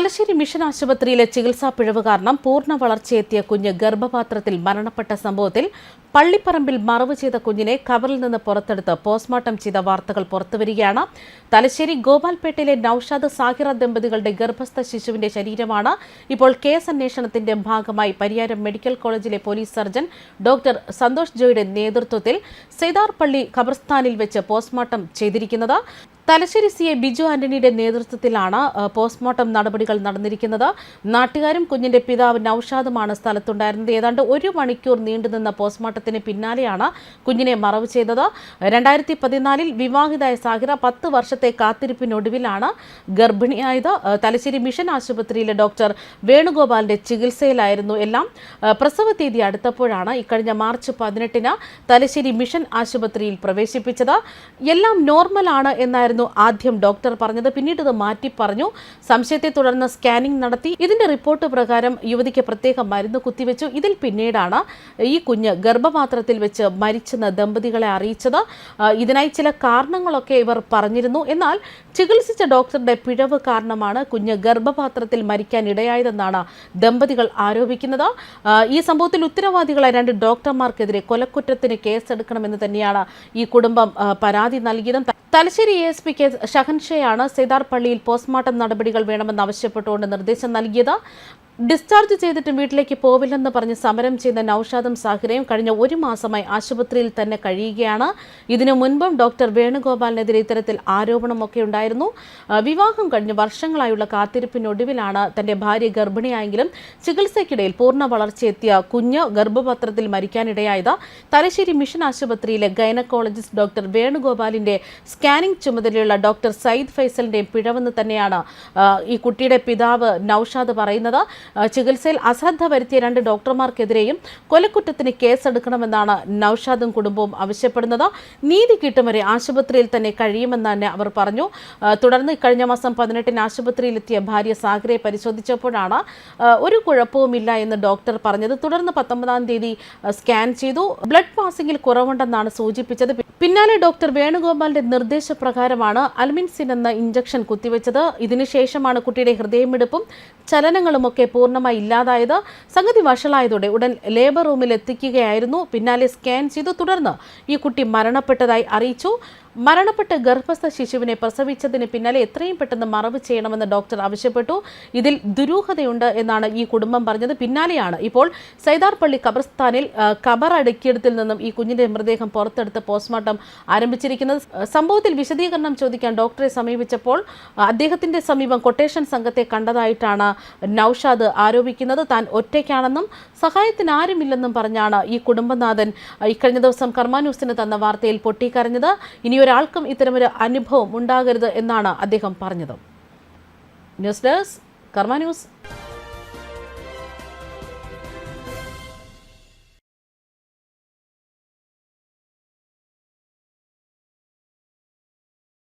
Thalassery mission ആശുപത്രിയിലെ ചികിത്സാ പിഴവ് കാരണം പൂർണ വളർച്ചയെത്തിയ കുഞ്ഞ് ഗർഭപാത്രത്തിൽ മരണപ്പെട്ട സംഭവത്തിൽ പള്ളിപ്പറമ്പിൽ മറവ് ചെയ്ത കുഞ്ഞിനെ കവറിൽ നിന്ന് പുറത്തെടുത്ത് പോസ്റ്റ്മോർട്ടം ചെയ്ത വാർത്തകൾ പുറത്തുവരികയാണ്. തലശ്ശേരി ഗോപാൽപേട്ടയിലെ നൌഷാദ് സാഹിറ ദമ്പതികളുടെ ഗർഭസ്ഥ ശിശുവിന്റെ ശരീരമാണ്. ഇപ്പോൾ കേസ് അന്വേഷണത്തിന്റെ ഭാഗമായി പരിയാരം മെഡിക്കൽ കോളേജിലെ പോലീസ് സർജൻ ഡോക്ടർ സന്തോഷ് ജോയുടെ നേതൃത്വത്തിൽ സെയ്താർപള്ളി ഖബർസ്ഥാനിൽ വെച്ച് പോസ്റ്റ്മോർട്ടം ചെയ്തിരിക്കുന്നത്. തലശ്ശേരി സി എ ബിജു ആന്റണിയുടെ നേതൃത്വത്തിലാണ് പോസ്റ്റ്മോർട്ടം നടപടികൾ നടന്നിരിക്കുന്നത്. നാട്ടുകാരും കുഞ്ഞിന്റെ പിതാവ് നൌഷാദുമാണ് സ്ഥലത്തുണ്ടായിരുന്നത്. ഏതാണ്ട് ഒരു മണിക്കൂർ നീണ്ടുനിന്ന പോസ്റ്റ്മോർട്ടത്തിന് പിന്നാലെയാണ് കുഞ്ഞിനെ മറവ് ചെയ്തത്. രണ്ടായിരത്തി പതിനാലിൽ വിവാഹിതായ സാഹിറ പത്ത് വർഷത്തെ കാത്തിരിപ്പിനൊടുവിലാണ് ഗർഭിണിയായത്. തലശ്ശേരി മിഷൻ ആശുപത്രിയിലെ ഡോക്ടർ വേണുഗോപാലിന്റെ ചികിത്സയിലായിരുന്നു എല്ലാം. പ്രസവ തീയതി അടുത്തപ്പോഴാണ് ഇക്കഴിഞ്ഞ മാർച്ച് പതിനെട്ടിന് തലശ്ശേരി മിഷൻ ആശുപത്രിയിൽ പ്രവേശിപ്പിച്ചത്. എല്ലാം നോർമലാണ് എന്നായിരുന്നു ആദ്യം ഡോക്ടർ പറഞ്ഞത് പിന്നീട് ഇത് മാറ്റി പറഞ്ഞു. സംശയത്തെ തുടർന്ന് സ്കാനിംഗ് നടത്തി. ഇതിന്റെ റിപ്പോർട്ട് പ്രകാരം യുവതിക്ക് പ്രത്യേക മരുന്ന് കുത്തിവെച്ചു. ഇതിൽ പിന്നീടാണ് ഈ കുഞ്ഞ് ഗർഭപാത്രത്തിൽ വെച്ച് മരിച്ചെന്ന് ദമ്പതികളെ അറിയിച്ചത്. ഇതിനായി ചില കാരണങ്ങളൊക്കെ ഇവർ പറഞ്ഞിരുന്നു. എന്നാൽ ചികിത്സിച്ച ഡോക്ടറുടെ പിഴവ് കാരണമാണ് കുഞ്ഞ് ഗർഭപാത്രത്തിൽ മരിക്കാൻ ഇടയായതെന്നാണ് ദമ്പതികൾ ആരോപിക്കുന്നത്. ഈ സംഭവത്തിൽ ഉത്തരവാദികളായ രണ്ട് ഡോക്ടർമാർക്കെതിരെ കൊലക്കുറ്റത്തിന് കേസെടുക്കണമെന്ന് തന്നെയാണ് ഈ കുടുംബം പരാതി നൽകിയതും. Thalassery A S P K ഷഹൻഷയാണ് സേതാർ പള്ളിയിൽ പോസ്റ്റ്മോർട്ടം നടപടികൾ വേണമെന്ന് ആവശ്യപ്പെട്ടുകൊണ്ട് നിർദ്ദേശം നൽകിയത്. ഡിസ്ചാർജ് ചെയ്തിട്ടും വീട്ടിലേക്ക് പോവില്ലെന്ന് പറഞ്ഞ് സമരം ചെയ്യുന്ന നൌഷാദും സാഹിറയും കഴിഞ്ഞ ഒരു മാസമായി ആശുപത്രിയിൽ തന്നെ കഴിയുകയാണ്. ഇതിനു മുൻപും ഡോക്ടർ വേണുഗോപാലിനെതിരെ ഇത്തരത്തിൽ ആരോപണമൊക്കെ ഉണ്ടായിരുന്നു. വിവാഹം കഴിഞ്ഞ് വർഷങ്ങളായുള്ള കാത്തിരിപ്പിനൊടുവിലാണ് തന്റെ ഭാര്യ ഗർഭിണിയായെങ്കിലും ചികിത്സയ്ക്കിടയിൽ പൂർണ വളർച്ചയെത്തിയ കുഞ്ഞ് ഗർഭപത്രത്തിൽ മരിക്കാനിടയായത്. തലശ്ശേരി മിഷൻ ആശുപത്രിയിലെ ഗൈനക്കോളജിസ്റ്റ് ഡോക്ടർ വേണുഗോപാലിന്റെ സ്കാനിംഗ് ചുമതലയുള്ള ഡോക്ടർ സയ്യിദ് ഫൈസലിന്റെയും പിഴവെന്ന് തന്നെയാണ് ഈ കുട്ടിയുടെ പിതാവ് നൌഷാദ് പറയുന്നത്. ചികിത്സയിൽ അശ്രദ്ധ വരുത്തിയ രണ്ട് ഡോക്ടർമാർക്കെതിരെയും കൊലക്കുറ്റത്തിന് കേസെടുക്കണമെന്നാണ് നൌഷാദും കുടുംബവും ആവശ്യപ്പെടുന്നത്. നീതി കിട്ടും വരെ ആശുപത്രിയിൽ തന്നെ കഴിയുമെന്ന് തന്നെ അവർ പറഞ്ഞു. തുടർന്ന് കഴിഞ്ഞ മാസം പതിനെട്ടിന് ആശുപത്രിയിലെത്തിയ ഭാര്യ സാഗരയെ പരിശോധിച്ചപ്പോഴാണ് ഒരു കുഴപ്പവുമില്ല എന്ന് ഡോക്ടർ പറഞ്ഞത്. തുടർന്ന് പത്തൊമ്പതാം തീയതി സ്കാൻ ചെയ്തു. ബ്ലഡ് പാസിംഗിൽ കുറവുണ്ടെന്നാണ് സൂചിപ്പിച്ചത്. പിന്നാലെ ഡോക്ടർ വേണുഗോപാലിന്റെ നിർദ്ദേശപ്രകാരമാണ് അൽമിൻസിൻ എന്ന ഇഞ്ചക്ഷൻ കുത്തിവെച്ചത്. ഇതിനുശേഷമാണ് കുട്ടിയുടെ ഹൃദയമിടിപ്പും ചലനങ്ങളുമൊക്കെ പൂർണമായി ഇല്ലാതായത് സംഗതി വഷളായതോടെ ഉടൻ ലേബർ റൂമിൽ എത്തിക്കുകയായിരുന്നു. പിന്നാലെ സ്കാൻ ചെയ്തു. തുടർന്ന് ഈ കുട്ടി മരണപ്പെട്ടതായി അറിയിച്ചു. മരണപ്പെട്ട ഗർഭസ്ഥ ശിശുവിനെ പ്രസവിച്ചതിന് പിന്നാലെ എത്രയും പെട്ടെന്ന് മറവ് ചെയ്യണമെന്ന് ഡോക്ടർ ആവശ്യപ്പെട്ടു. ഇതിൽ ദുരൂഹതയുണ്ട് എന്നാണ് ഈ കുടുംബം പറഞ്ഞത്. പിന്നാലെയാണ് ഇപ്പോൾ സൈതാർപള്ളി ഖബർസ്ഥാനിൽ കബർ അടുക്കിയിടത്തിൽ നിന്നും ഈ കുഞ്ഞിന്റെ മൃതദേഹം പുറത്തെടുത്ത് പോസ്റ്റ്മോർട്ടം ആരംഭിച്ചിരിക്കുന്നത്. സംഭവത്തിൽ വിശദീകരണം ചോദിക്കാൻ ഡോക്ടറെ സമീപിച്ചപ്പോൾ അദ്ദേഹത്തിന്റെ സമീപം കൊട്ടേഷൻ സംഘത്തെ കണ്ടതായിട്ടാണ് നൌഷാദ് ആരോപിക്കുന്നത്. താൻ ഒറ്റയ്ക്കാണെന്നും സഹായത്തിന് ആരുമില്ലെന്നും പറഞ്ഞാണ് ഈ കുടുംബനാഥൻ ഇക്കഴിഞ്ഞ ദിവസം കർമാന്യൂസിന് തന്ന വാർത്തയിൽ പൊട്ടിക്കരഞ്ഞത്. ഇനി ഒരാൾക്കും ഇത്തരമൊരു അനുഭവം ഉണ്ടാകരുത് എന്നാണ് അദ്ദേഹം പറഞ്ഞത്. News desk Karma news.